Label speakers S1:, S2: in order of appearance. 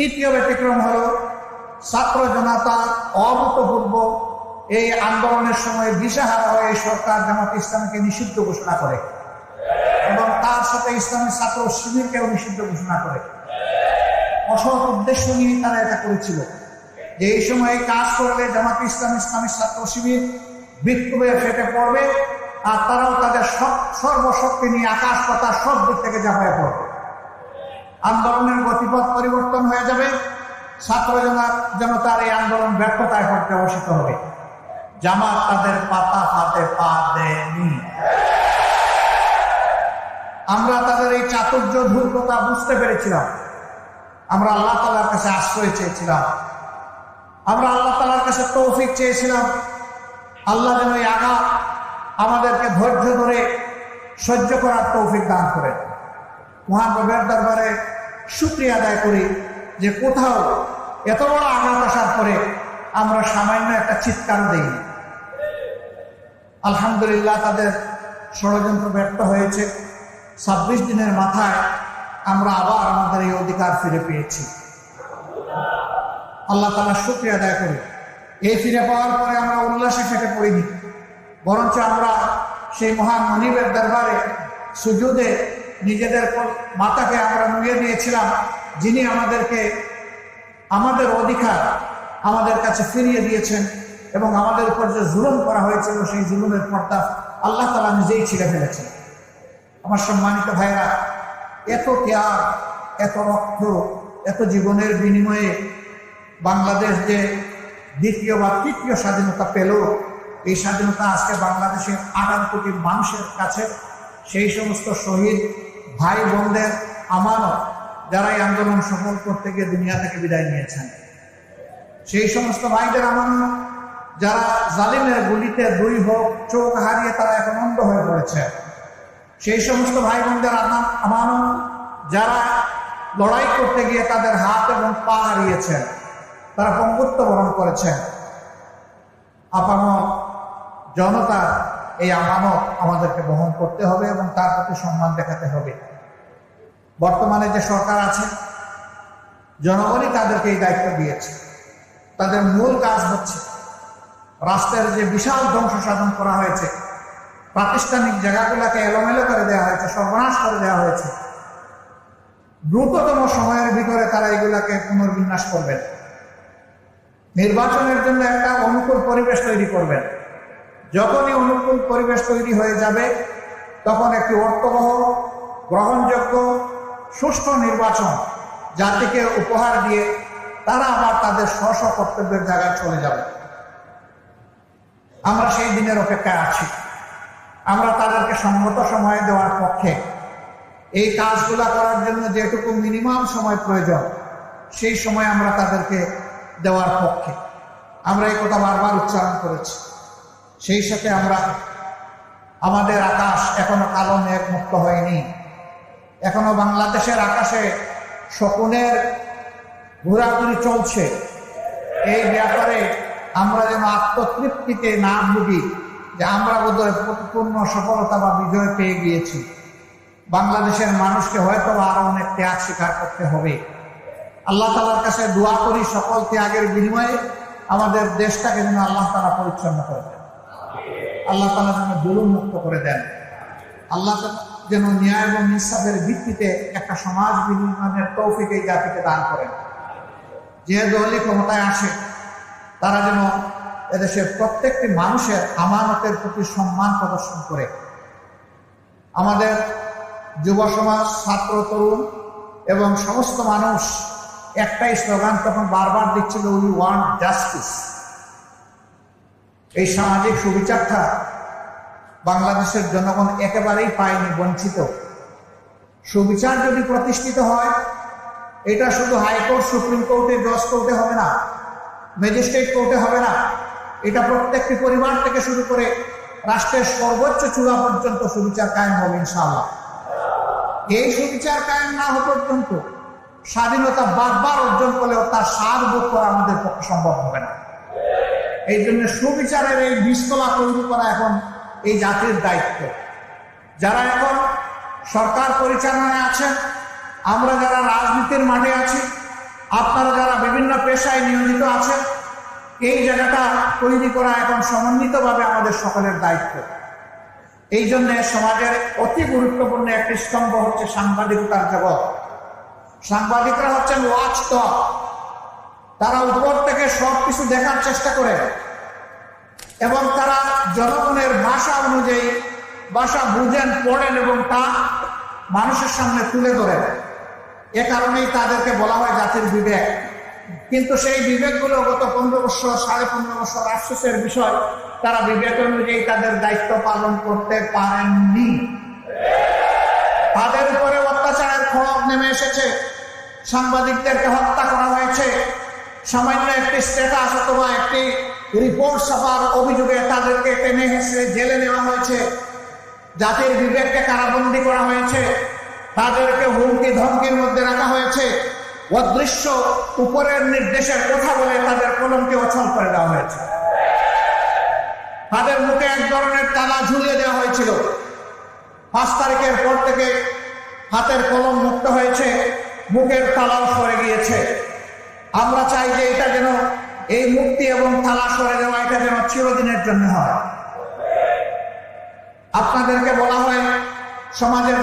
S1: তৃতীয় ব্যতিক্রম হল ছাত্র জনতা অভূতপূর্ব এই আন্দোলনের সময় দিশাহারা হয়ে সরকার জামাত ইসলামকে নিষিদ্ধ ঘোষণা করে এবং তার সাথে ইসলামী ছাত্র শিবিরকেও নিষিদ্ধ ঘোষণা করে। অসৎ উদ্দেশ্য নিয়ে তারা এটা করেছিল যে এই সময় কাজ করলে জামাত ইসলাম ইসলামী ছাত্র শিবির বিক্ষোভে ফেটে পড়বে আর তারাও তাদের সর্বশক্তি নিয়ে আকাশ পাতাল সব দিক থেকে ঝাঁপায় পড়বে। আন্দোলনের গতিপথ পরিবর্তন হয়ে যাবে। ছাত্র জনতার এই আন্দোলন ব্যর্থতায় করতে পর্যবসিত হবে। জামাত তাদের পাতা পাতে পা দেয়নি। আমরা তাদের এই চাতুর্য ধূর্ততা বুঝতে পেরেছিলাম। আমরা আল্লাহ তালার কাছে আশ্রয় চেয়েছিলাম। আমরা আল্লাহ তালার কাছে তৌফিক চেয়েছিলাম। আল্লাহ যেন এই আগা আমাদেরকে ধৈর্য ধরে সহ্য করার তৌফিক দান করেন। মহান রবের দরবারে শুক্রিয়া আদায় করি যে কোথাও এত বড় আঘাত আসার পরে আমরা সামান্য একটা চিৎকার দিই আলহামদুলিল্লাহ তাদের ষড়যন্ত্র ব্যর্থ হয়েছে। ছাব্বিশ দিনের মাথায় আমরা আবার আমাদের এই অধিকার ফিরে পেয়েছি। আল্লাহ তালা শুক্রিয়া আদায় করি। এই ফিরে পাওয়ার পরে আমরা উল্লাসে ফেটে পড়িনি। বরঞ্চ আমরা সেই মহান মনিবের দরবারে সুযোগে নিজেদের মাতাকে আমরা নুয়ে নিয়েছিলাম, যিনি আমাদেরকে আমাদের অধিকার আমাদের কাছে ফিরিয়ে দিয়েছেন এবং আমাদের উপর যে জুলুম করা হয়েছিল, সেই জুলুমের পর্দা আল্লাহ তালা নিজেই ছিঁড়ে ফেলেছেন। আমার সম্মানিত ভাইরা এত ত্যাগ, এত রক্ত, এত জীবনের বিনিময়ে বাংলাদেশ যে দ্বিতীয় বা তৃতীয় স্বাধীনতা পেল, এই স্বাধীনতা আজকে বাংলাদেশের আঠারো কোটি মানুষের কাছে, সেই সমস্ত শহীদ ভাই বোনদের আমানত যারা এই আন্দোলন সফল করতে গিয়ে দুনিয়া থেকে বিদায় নিয়েছেন। সেই সমস্ত ভাইদের আমানত যারা জালিমের গুলিতে দুই হোক, চোখ হারিয়ে তারা এখন অন্ধ হয়ে পড়েছে। সেই সমস্ত ভাই বোনদের আমানত যারা লড়াই করতে গিয়ে তাদের হাত এবং পা হারিয়েছেন তারা পঙ্গুত্ব বরণ করেছেন। আপামত জনতা এই আমানত আমাদেরকে বহন করতে হবে এবং তার প্রতি সম্মান দেখাতে হবে। বর্তমানে যে সরকার আছে, জনগণই তাদেরকে এই দায়িত্ব দিয়েছে। তাদের মূল কাজ হচ্ছে রাষ্ট্রের যে বিশাল ধ্বংস সাধন করা হয়েছে, প্রাতিষ্ঠানিক জায়গাগুলোকে এলোমেলো করে দেওয়া হয়েছে, সর্বনাশ করে দেওয়া হয়েছে। দ্রুততম সময়ের ভিতরে তারা এগুলাকে পুনর্বিন্যাস করবেন। নির্বাচনের জন্য একটা অনুকূল পরিবেশ তৈরি করবেন। যখনই অনুকূল পরিবেশ তৈরি হয়ে যাবে, তখন একটি অর্থবহ, গ্রহণযোগ্য, সুষ্ঠু নির্বাচন জাতিকে উপহার দিয়ে তারা আবার তাদের স্ব কর্তব্যের জায়গায় চলে যাবে। আমরা সেই দিনের অপেক্ষায় আছি। আমরা তাদেরকে সঙ্গত সময় দেওয়ার পক্ষে এই কাজগুলা করার জন্য যেটুকু মিনিমাম সময় প্রয়োজন, সেই সময় আমরা তাদেরকে দেওয়ার পক্ষে। আমরা এই কথা বারবার উচ্চারণ করেছি। সেই সাথে আমরা আমাদের আকাশ এখনও কালো মেঘ মুক্ত হয়নি। এখনও বাংলাদেশের আকাশে শকুনের ঘোরাঘুরি চলছে। এই ব্যাপারে আমরা যেন আত্মতৃপ্তিতে না ভুগি যে আমরা বোধহয় পূর্ণ সফলতা বা বিজয় পেয়ে গিয়েছি। বাংলাদেশের মানুষকে হয়তো আরও অনেক ত্যাগ স্বীকার করতে হবে। আল্লাহ তালার কাছে দোয়া করি সকল ত্যাগের বিনিময়ে আমাদের দেশটাকে যেন আল্লাহ তালা পরিচ্ছন্ন করে আল্লাহ তালা যেন দুলুম মুক্ত করে দেন। আল্লাহ যেন ন্যায় এবং নিঃসাবের ভিত্তিতে একটা সমাজ বিনির্মাণের তৌফিক এই জাতিকে দান করেন। যে দলই ক্ষমতায় আসে, তারা যেন এদেশের প্রত্যেকটি মানুষের আমানতের প্রতি সম্মান প্রদর্শন করে। আমাদের যুব সমাজ, ছাত্র, তরুণ এবং সমস্ত মানুষ একটাই স্লোগান তখন বারবার দিচ্ছিল উই ওয়ান্ট জাস্টিস এই সামাজিক সুবিচারটা বাংলাদেশের জনগণ একেবারেই পায়নি, বঞ্চিত। সুবিচার যদি প্রতিষ্ঠিত হয়, এটা শুধু হাইকোর্ট, সুপ্রিম কোর্টে জজ কোর্টে হবে না, ম্যাজিস্ট্রেট কোর্টে হবে না। এটা প্রত্যেকটি পরিবার থেকে শুরু করে রাষ্ট্রের সর্বোচ্চ চূড়া পর্যন্ত সুবিচার কায়েম হবে, ইনশাআল্লাহ। এই সুবিচার কায়েম না হওয়া পর্যন্ত স্বাধীনতা বারবার অর্জন করলেও তার স্বাদ ভোগ করা আমাদের পক্ষে সম্ভব হবে না। এই জন্য সুবিচারের এই বীজতলা তৈরি করা এখন এই জাতির দায়িত্ব। যারা এখন সরকার পরিচালনায় আছেন, আমরা যারা রাজনীতির মাঠে আছি, আপনারা যারা বিভিন্ন পেশায় নিয়োজিত আছেন, এই জায়গাটা তৈরি করা এখন সমন্বিতভাবে আমাদের সকলের দায়িত্ব। এই জন্য সমাজের অতি গুরুত্বপূর্ণ একটি স্তম্ভ হচ্ছে সাংবাদিকতার জগৎ। সাংবাদিকরা হচ্ছেন ওয়াচ টক তারা উপর থেকে সব কিছু দেখার চেষ্টা করে। এবং তারা জনগণের ভাষা অনুযায়ী ভাষা বুঝেন, পড়েন এবং তা মানুষের সামনে তুলে ধরেন। এ কারণেই তাদেরকে বলা হয় জাতির বিবেক। কিন্তু সেই বিবেকগুলো গত পনেরো বছর, সাড়ে পনেরো বছর আফসোসের বিষয়, তারা বিবেক অনুযায়ী তাদের দায়িত্ব পালন করতে পারেননি। তাদের উপরে অত্যাচারের খড়গ নেমে এসেছে। সাংবাদিকদেরকে হত্যা করা হয়েছে। সামান্য একটি স্ট্যাটাস অথবা একটি রিপোর্ট ছাপার অভিযোগে তাদেরকে টেনে হেসে জেলে নেওয়া হয়েছে। জাতির বিবেককে কারাবন্দি করা হয়েছে। তাদেরকে হুমকি ধমকির মধ্যে রাখা হয়েছে। অদৃশ্য উপরের নির্দেশের কথা বলে তাদের কলমকে অচল করে দেওয়া হয়েছে। তাদের মুখে এক ধরনের তালা ঝুলিয়ে দেওয়া হয়েছিল। পাঁচ তারিখের পর থেকে হাতের কলম মুক্ত হয়েছে। মুখের তালাও সরে গিয়েছে। আমরা চাই যে এটা যেন এই মুক্তি এবং তালা সরে দেওয়া এটা যেন চিরদিনের জন্য হয়। আপনাদেরকে বলা হয়, সমাজের